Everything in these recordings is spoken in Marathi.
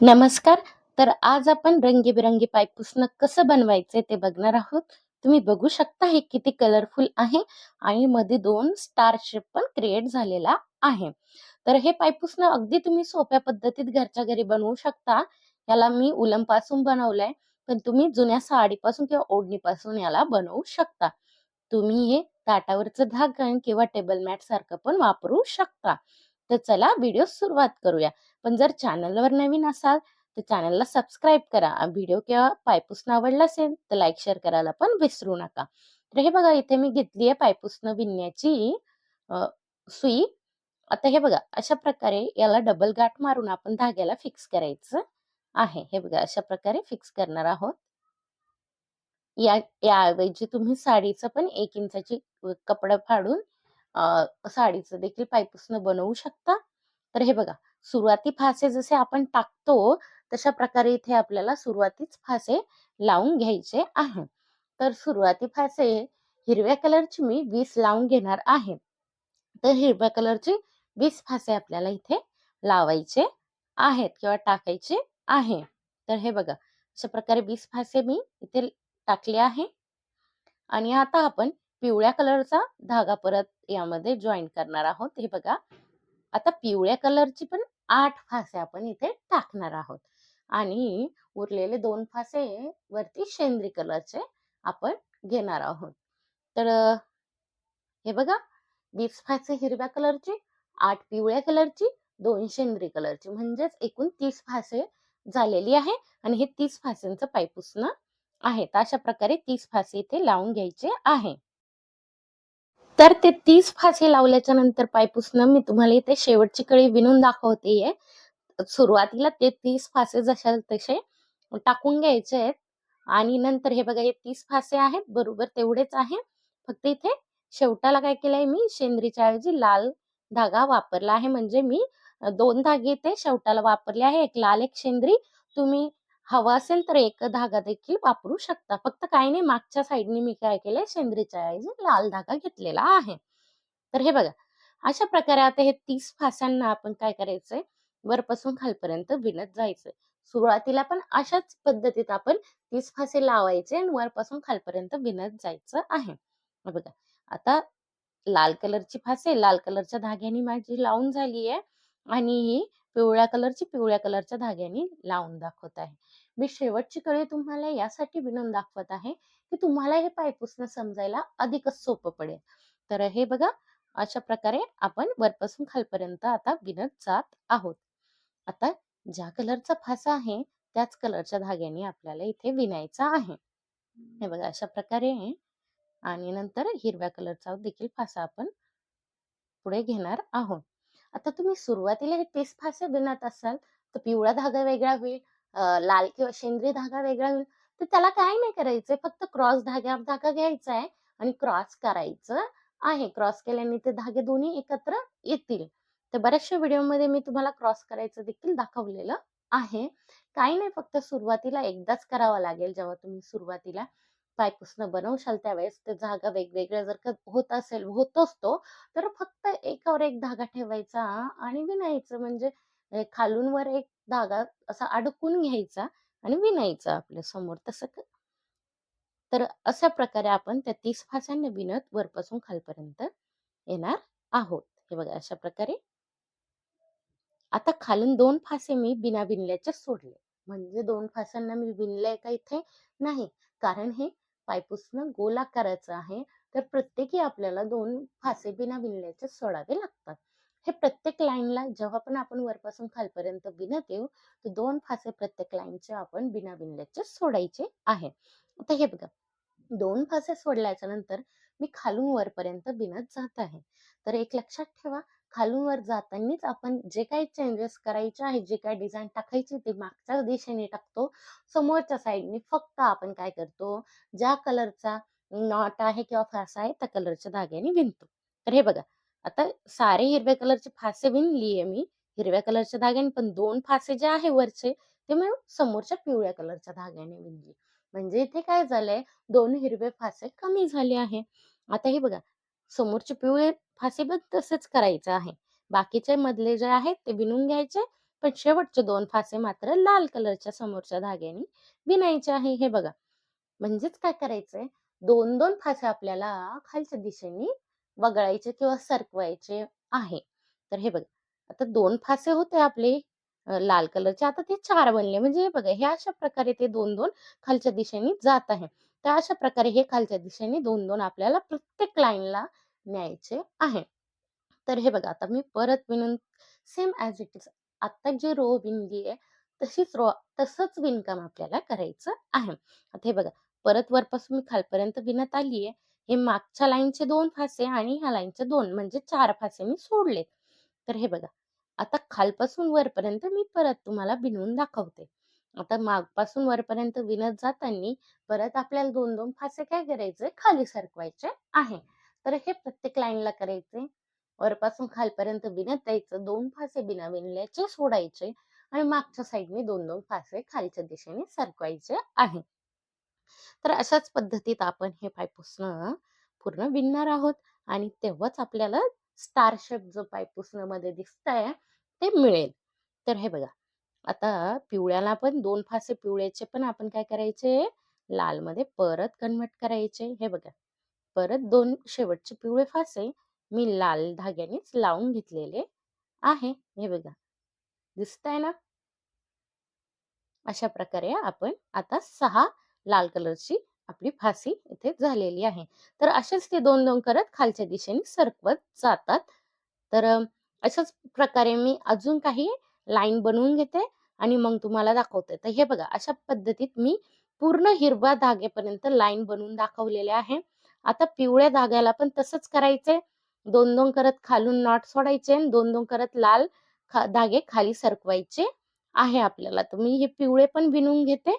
नमस्कार. तर आज आपण रंगीबेरंगी पायपुसणं कसं बनवायचं ते बघणार आहोत. तुम्ही बघू शकता हे किती कलरफुल आहे आणि मध्ये दोन स्टार शेप पण क्रिएट झालेला आहे. तर हे पायपुसणं अगदी तुम्ही सोप्या पद्धतीत घरच्या घरी बनवू शकता. याला मी उलमपासून बनवलंय, पण तुम्ही जुन्या साडीपासून किंवा ओढणीपासून याला बनवू शकता. तुम्ही हे ताटावरचं धागण किंवा टेबल मॅट सारखं पण वापरू शकता. तर चला व्हिडिओ सुरुवात करूया. पण जर चॅनलवर नवीन असाल तर चॅनलला सबस्क्राईब करा. व्हिडिओ किंवा पायपूसनं आवडला असेल तर लाईक, शेअर करायला पण विसरू नका. तर हे बघा इथे मी घेतलीये पायपूसनं विणण्याची सुई. आता हे बघा अशा प्रकारे याला डबल गाठ मारून आपण धाग्याला फिक्स करायचं आहे. हे बघा अशा प्रकारे फिक्स करणार आहोत. या याऐवजी तुम्ही साडीचं पण एक इंचाची कपडा फाडून साडीचं देखील पायपुसणं बनवू शकता. तर हे बघा सुरुवाती फासे जसे आपण टाकतो, तशा प्रकारे इथे आपल्याला सुरुवातीच फासे लावून घ्यायचे आहे. तर सुरुवाती फासे हिरव्या कलरची मी वीस लावून घेणार आहे. तर हिरव्या कलरचे वीस फासे आपल्याला इथे लावायचे आहेत किंवा टाकायचे आहे. तर हे बघा अशा प्रकारे वीस फासे मी इथे टाकले आहे. आणि आता आपण पिवळ्या कलरचा धागा परत यामध्ये जॉईन करणार आहोत. हे बघा आता पिवळ्या कलरची पण आठ फासे आपण इथे टाकणार आहोत. आणि उरलेले दोन फासे वरती शेंद्री कलरचे आपण घेणार आहोत. तर हे बघा वीस फासे हिरव्या कलरची, आठ पिवळ्या कलरची, दोन शेंद्री कलरची म्हणजेच एकूण तीस फासे झालेली आहे आणि हे तीस फासेंचं पायपुसणं आहे. तर अशा प्रकारे तीस फासे इथे लावून घ्यायचे आहे. तर ते तीस फासे लावल्याच्या नंतर पायपुसणं मी तुम्हाला इथे शेवटची कळी विणून दाखवतेय. सुरुवातीला ते तीस फासे जशाल तसे टाकून घ्यायचे आहेत आणि नंतर हे बघा हे तीस फासे आहेत बरोबर तेवढेच आहे. फक्त इथे शेवटाला काय केलंय मी शेंद्रीच्या ऐवजी लाल धागा वापरला आहे. म्हणजे मी दोन धागे इथे शेवटाला वापरले आहे. एक लाल, एक शेंद्री. तुम्ही हवा असेल तर एक धागा देखील वापरू शकता. फक्त काही नाही मागच्या साईडने मी काय केलंय सेंद्रीच्या ऐवजी लाल धागा घेतलेला आहे. तर हे बघा अशा प्रकारे आता हे तीस फास्यांना आपण काय करायचंय वरपासून खालपर्यंत विणत जायचंय. सुरुवातीला पण अशाच पद्धतीत आपण तीस फासे लावायचे आणि वरपासून खालपर्यंत विणत जायचं आहे. बघा आता लाल कलरची फासे लाल कलरच्या धाग्याने माझी लावून झाली आहे आणि ही पिवळ्या कलरची पिवळ्या कलरच्या धाग्याने लावून दाखवत आहे. मी शेवटची कळी तुम्हाला यासाठी विणून दाखवत आहे, की तुम्हाला हे पायपुसणं समजायला अधिकच सोपं पडेल. तर हे बघा अशा प्रकारे आपण वरपासून खालपर्यंत आता विणत जात आहोत. आता ज्या कलरचा फासा आहे त्याच कलरच्या धाग्याने आपल्याला इथे विणायचा आहे. हे बघा अशा प्रकारे आणि नंतर हिरव्या कलरचा देखील फासा आपण पुढे घेणार आहोत. आता तुम्ही सुरुवातीला हे 30 फासे विणत असाल तर पिवळा धागा वेगळा होईल, लाल किंवा शेंद्री धागा वेगळा होईल. तर त्याला काय नाही करायचंय फक्त क्रॉस धाग्या धागा घ्यायचा आहे आणि क्रॉस करायचं आहे. क्रॉस केल्याने ते धागे दोन्ही एकत्र येतील. तर बऱ्याचशा व्हिडिओमध्ये मी तुम्हाला क्रॉस करायचं देखील दाखवलेलं आहे. काही नाही फक्त सुरुवातीला एकदाच करावं लागेल जेव्हा तुम्ही सुरुवातीला पायपुसणं बनवशाल त्यावेळेस ते धागा वेगवेगळ्या जर का होत असेल होत असतो तर फक्त एकावर एक धागा ठेवायचा आणि विणायचं म्हणजे खालून वर एक धागा असा अडकून घ्यायचा आणि विणायचा आपल्यासमोर तसं तर अशा प्रकारे आपण त्या तीस फास्यांना विणत वरपासून खालपर्यंत येणार आहोत. हे बघा अशा प्रकारे. आता खालून दोन फासे मी बिना विणल्याचे सोडले. म्हणजे दोन फासांना मी विणलंय का इथे? नाही. कारण हे पायपुसणं गोलाकाराचं आहे. तर प्रत्येकी आपल्याला दोन फासे बिना विणल्याचे सोडावे लागतात. हे प्रत्येक लाईनला जेव्हा पण आपण वरपासून खालपर्यंत विणत येऊ, तर दोन फासे प्रत्येक लाईनचे आपण बिना विणल्याचे सोडायचे आहे. आता हे बघा दोन फासे सोडल्याच्या नंतर मी खालून वरपर्यंत विणत जात आहे. तर एक लक्षात ठेवा खालून वर जातानाच आपण जे काही चेंजेस करायचे आहे जे काही डिझाईन टाकायची ते मागच्या दिशेने टाकतो. समोरच्या साईडने फक्त आपण काय करतो, ज्या कलरचा नॉट आहे किंवा फासा आहे त्या कलरच्या धाग्याने विणतो. तर हे बघा आता सारे हिरव्या कलरचे फासे विणलीये मी हिरव्या कलरच्या धाग्याने, पण दोन फासे जे आहे वरचे ते मी समोरच्या पिवळ्या कलरच्या धाग्याने विणली म्हणजे इथे काय झालंय दोन हिरवे फासे कमी झाले आहे. आता हे बघा समोरचे पिवळे फासे पण तसेच करायचे आहे. बाकीचे मधले जे आहेत ते विणून घ्यायचे, पण शेवटचे दोन फासे मात्र लाल कलरच्या समोरच्या धाग्याने विणायचे आहे हे बघा म्हणजेच काय करायचंय दोन दोन फासे आपल्याला खालच्या दिशेने वगळायचे किंवा सरकवायचे आहे. तर हे बघा आता दोन फासे होते आपले लाल कलरचे. आता ते चार बनले. म्हणजे हे बघा हे अशा प्रकारे ते दोन दोन खालच्या दिशेने जात आहे. तर अशा प्रकारे हे खालच्या दिशेने दोन दोन आपल्याला प्रत्येक लाईनला न्यायचे आहे. तर हे बघा आता मी परत विणून सेम ॲज इट इज आता जी रो विणली आहे तशीच रो तसंच विणकाम आपल्याला करायचं आहे. आता हे बघा परत वरपासून मी खालपर्यंत विणत आली आहे हे मागच्या लाईनचे दोन फासे आणि ह्या लाईनचे दोन म्हणजे चार फासे मी सोडलेत. तर हे बघा आता खालपासून वरपर्यंत मी परत तुम्हाला विणून दाखवते. आता मागपासून वरपर्यंत विणत जाताना परत आपल्याला दोन दोन फासे काय करायचे? खाली सरकवायचे आहे. तर हे प्रत्येक लाईनला करायचे. वरपासून खालपर्यंत विणत द्यायचं दोन फासे बिना विणल्याचे सोडायचे आणि मागच्या साईडने दोन दोन फासे खालच्या दिशेने सरकवायचे आहे. तर अशाच पद्धतीत आपण हे पायपुसणं पूर्ण विणणार आहोत आणि तेव्हाच आपल्याला स्टार शेप जो पायपुसणं दिसत आहे ते मिळेल. तर हे बघा आता पिवळ्याला पण दोन फासे पिवळ्याचे पण आपण काय करायचे? लाल मध्ये परत कन्वर्ट करायचे. हे बघा परत दोन शेवटचे पिवळे फासे मी लाल धाग्यानेच लावून घेतलेले आहे. हे बघा दिसतंय ना? अशा प्रकारे आपण आता सहा लाल कलरची आपली फासी इथे झालेली आहे. तर असेच ते दोन दोन करत खालच्या दिशेने सरकवत जातात. तर अशाच प्रकारे मी अजून काही लाईन बनवून घेते आणि मग तुम्हाला दाखवते. तर हे बघा अशा पद्धतीत मी पूर्ण हिरवा धागेपर्यंत लाईन बनवून दाखवलेले आहे. आता पिवळ्या धाग्याला पण तसंच करायचंय दोन दोन करत खालून नॉट सोडायचे आणि दोन दोन करत लाल खा- धागे खाली सरकवायचे आहे आपल्याला. तर मी हे पिवळे पण विणून घेते.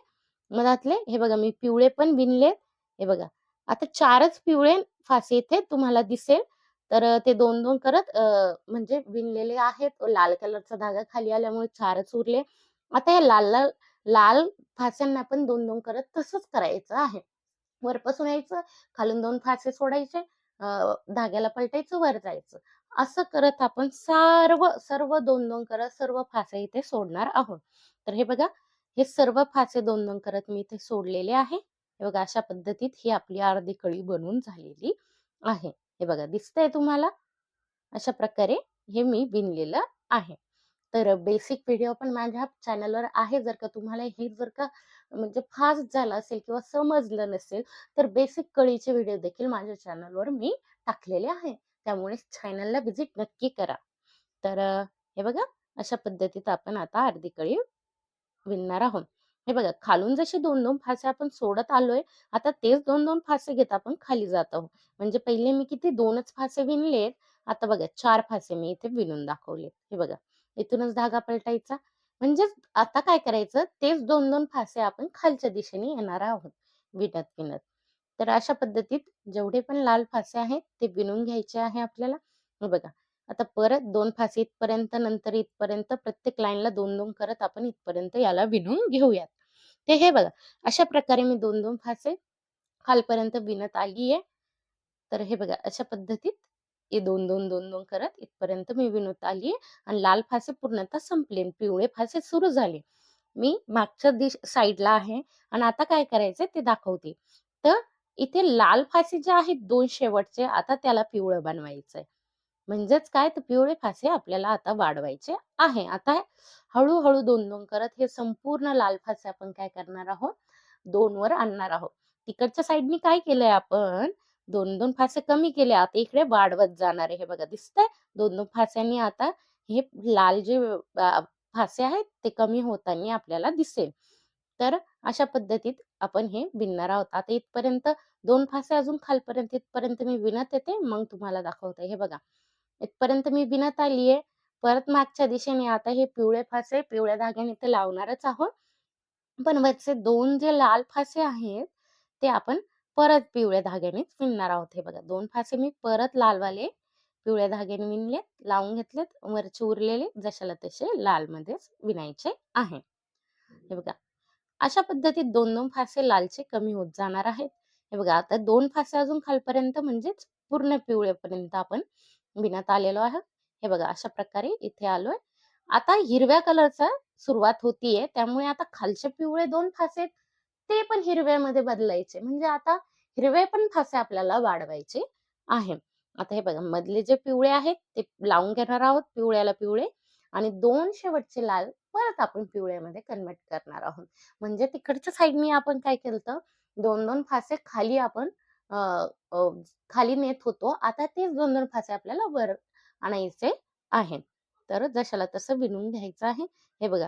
मधातले हे बघा मी पिवळे पण विणले हे बघा. आता चारच पिवळे फासे इथे तुम्हाला दिसेल. तर ते दोन दोन करत म्हणजे विणलेले आहेत. लाल कलरचा धागा खाली आल्यामुळे चारच उरले. आता या लाल लाल लाल फास्यांना पण दोन दोन करत तसंच करायचं आहे. वरपासून यायचं खालून दोन फासे सोडायचे धाग्याला पलटायचं वर जायचं. असं करत आपण सर्व सर्व दोन दोन करत सर्व फासे इथे सोडणार आहोत. तर हे बघा हे सर्व फासे दोन दोन करत मी इथे सोडलेले आहे. हे बघा अशा पद्धतीत ही आपली अर्धी कळी बनवून झालेली आहे. हे बघा दिसतंय तुम्हाला? अशा प्रकारे हे मी विणलेलं आहे. तर बेसिक व्हिडिओ पण माझ्या चॅनलवर आहे. जर का तुम्हाला हे जर का म्हणजे फास्ट झालं असेल किंवा समजलं नसेल तर बेसिक कळीचे व्हिडिओ देखील माझ्या चॅनलवर मी टाकलेले आहे. त्यामुळे चॅनलला व्हिजिट नक्की करा. तर हे बघा अशा पद्धतीत आपण आता अर्धी कळी विणणार आहोत. हे बघा खालून जसे दोन दोन फासे आपण सोडत आलोय आता तेच दोन दोन फासे घेत आपण खाली जात आहोत. म्हणजे पहिले मी किती दोनच फासे विणलेत आता बघा चार फासे मी इथे विणून दाखवले हे बघा इथूनच धागा पलटायचा. म्हणजेच आता काय करायचं तेच दोन दोन फासे आपण खालच्या दिशेने येणार आहोत विणत विणत. तर अशा पद्धतीत जेवढे पण लाल फासे आहेत ते विणून घ्यायचे आहे आपल्याला. बघा आता परत दोन फास इथपर्यंत नंतर इथपर्यंत प्रत्येक लाईनला दोन दोन करत आपण इथपर्यंत याला विणून घेऊयात. ते हे बघा अशा प्रकारे मी दोन दोन फासे खालपर्यंत विणत आली आहे तर हे बघा अशा पद्धतीत हे दोन दोन दोन दोन करत इथपर्यंत मी विणत आली आहे आणि लाल फासे पूर्णतः संपले पिवळे फासे सुरू झाले. मी मागच्या दिश साईडला आहे आणि आता काय करायचं ते दाखवते. तर इथे लाल फासे जे आहेत दोन शेवटचे आता त्याला पिवळं बनवायचंय. म्हणजेच काय? तर पिवळे फासे आपल्याला आता वाढवायचे आहे. आता हळूहळू दोन दोन करत हे संपूर्ण लाल फासे आपण काय करणार आहोत? दोन वर आणणार आहोत. तिकडच्या साईडनी काय केलंय आपण? दोन दोन फासे कमी केले. आता इकडे वाढवत जाणार आहे. हे बघा दिसतंय? दोन दोन फास्यांनी आता हे लाल जे फासे आहेत ते कमी होताना आपल्याला दिसेल. तर अशा पद्धतीत आपण हे विणणार आहोत. आता इथपर्यंत दोन फासे अजून खालपर्यंत इथपर्यंत मी विणत येते. मग तुम्हाला दाखवते. हे बघा इथपर्यंत मी विणत आलीये परत मागच्या दिशेने आता हे पिवळे फासे पिवळ्या धाग्याने तर लावणारच आहोत. पण वरचे दोन जे लाल फासे आहेत ते आपण परत पिवळ्या धाग्यानेच विणणार आहोत. हे बघा दोन फासे मी परत लालवाले पिवळ्या धाग्याने विणलेत लावून घेतलेत वरचे उरलेले जशाला तसे लाल मध्येच विणायचे आहे हे बघा अशा पद्धतीत दोन दोन फासे लालचे कमी होत जाणार आहेत. हे बघा आता दोन फासे अजून खालपर्यंत म्हणजेच पूर्ण पिवळेपर्यंत आपण विणत आलेलो आहे हे बघा अशा प्रकारे इथे आलोय आता हिरव्या कलरचा सुरुवात होतीये त्यामुळे आता खालचे पिवळे दोन फासे ते पण हिरव्यामध्ये बदलायचे. म्हणजे आता हिरवे पण फासे आपल्याला वाढवायचे आहे. आता हे बघा मधले जे पिवळे आहेत ते लावून घेणार आहोत पिवळ्याला पिवळे आणि दोन शेवटचे लाल परत आपण पिवळ्यामध्ये कन्व्हर्ट करणार आहोत. म्हणजे तिकडच्या साईडनी आपण काय केलं दोन दोन फासे खाली आपण खाली नेत होतो. आता तेच 2-2 फासे आपल्याला वर आणायचे आहेत. तर जशाला तसं विणून घ्यायचं आहे. हे बघा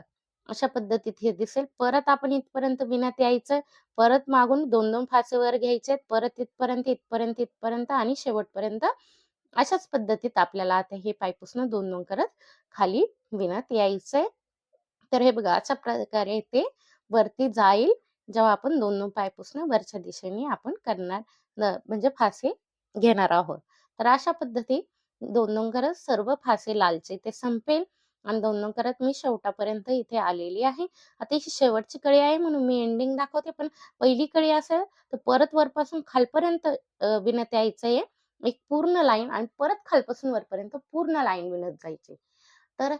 अशा पद्धतीत हे दिसेल. परत आपण इथपर्यंत विणत यायचं. परत मागून 2-2 फासे वर घ्यायचे. परत इथपर्यंत, इथपर्यंत, इथपर्यंत आणि शेवटपर्यंत अशाच पद्धतीत आपल्याला आता हे पायपुसणं 2-2 करत खाली विणत यायचंय. तर हे बघा अशा प्रकारे ते वरती जाईल. जेव्हा आपण 2-2 पायपुसणं वरच्या दिशेने आपण करणार न म्हणजे फासे घेणार आहोत. तर अशा पद्धती 2-2 करत सर्व फासे लालचे ते संपेल आणि 2-2 करत मी शेवटापर्यंत इथे आलेली आहे. आता ही शेवटची कळी आहे म्हणून मी एंडिंग दाखवते. पण पहिली कळी असेल तर परत वरपासून खालपर्यंत विनत यायचं आहे एक पूर्ण लाईन आणि परत खालपासून वरपर्यंत पूर्ण लाईन विणत जायची. तर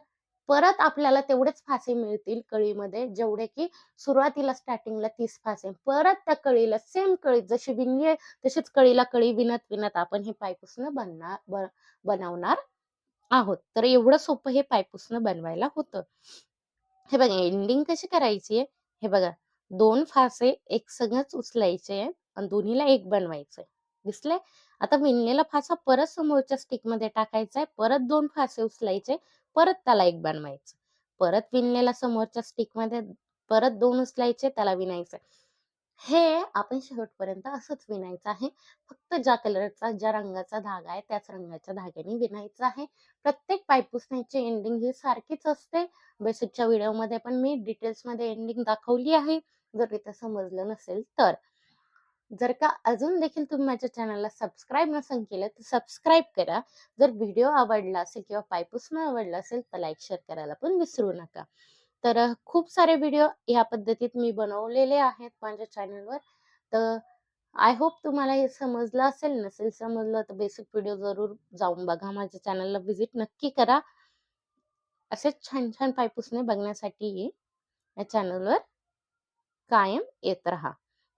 परत आपल्याला तेवढेच फासे मिळतील कळीमध्ये जेवढे की सुरुवातीला स्टार्टिंगला तीस फासे. परत त्या कळीला सेम कळी जशी विणली आहे तशीच कळीला कळी विणत-विणत आपण हे पायपुसणं बनणार बनवणार आहोत. तर एवढं सोपं हे पायपुसणं बनवायला होतं. हे बघा एंडिंग कशी करायची आहे? हे बघा दोन फासे एक सगळंच उचलायचे आणि दोन्हीला एक बनवायचंय. दिसले आता विणलेला फासा परत समोरच्या स्टिकमध्ये टाकायचा आहे. परत दोन फासे उचलायचे. परत त्याला एक बनवायचं. परत विणलेला समोरच्या स्टिकमध्ये परत दोन उचलायचे त्याला विणायचं. हे आपण शेवटपर्यंत असंच विणायचं आहे. फक्त ज्या कलरचा, ज्या रंगाचा धागा आहे त्याच रंगाच्या धाग्याने विणायचं आहे. प्रत्येक पायपुसण्याची एंडिंग ही सारखीच असते. बेसिकच्या व्हिडिओमध्ये पण मी डिटेल्समध्ये एंडिंग दाखवली आहे. जर इथं समजलं नसेल तर. जर का अजून देखील तुम्ही माझ्या चॅनलला सबस्क्राईब नसेल केलं तर सबस्क्राईब करा. जर व्हिडिओ आवडला असेल किंवा पायपुसणं आवडला असेल तर लाईक, शेअर करायला पण विसरू नका. तर खूप सारे व्हिडिओ ह्या पद्धतीत मी बनवलेले आहेत माझ्या चॅनलवर. तर आय होप तुम्हाला हे समजलं असेल. नसेल समजलं तर बेसिक व्हिडिओ जरूर जाऊन बघा. माझ्या चॅनलला व्हिजिट नक्की करा. असेच छान-छान पायपुसणे बघण्यासाठी या चॅनलवर कायम येत राहा.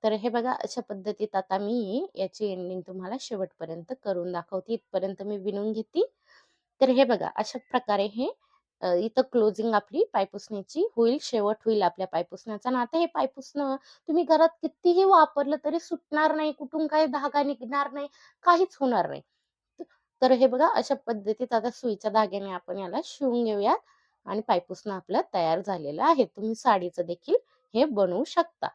तर हे बघा अशा पद्धतीत आता मी याची एंडिंग तुम्हाला शेवटपर्यंत करून दाखवते. इथपर्यंत मी विणून घेते. तर हे बघा अशा प्रकारे हे इथं क्लोजिंग आपली पायपुसण्याची होईल. शेवट होईल आपल्या पायपुसण्याचा ना आता हे पायपुसणं तुम्ही घरात कितीही वापरलं तरी सुटणार नाही. कुठून काही धागा निघणार नाही. काहीच होणार नाही. तर हे बघा अशा पद्धतीत आता सुईच्या धाग्याने आपण याला शिवून घेऊयात आणि पायपुसणं आपलं तयार झालेलं आहे. तुम्ही साडीचं देखील हे बनवू शकता.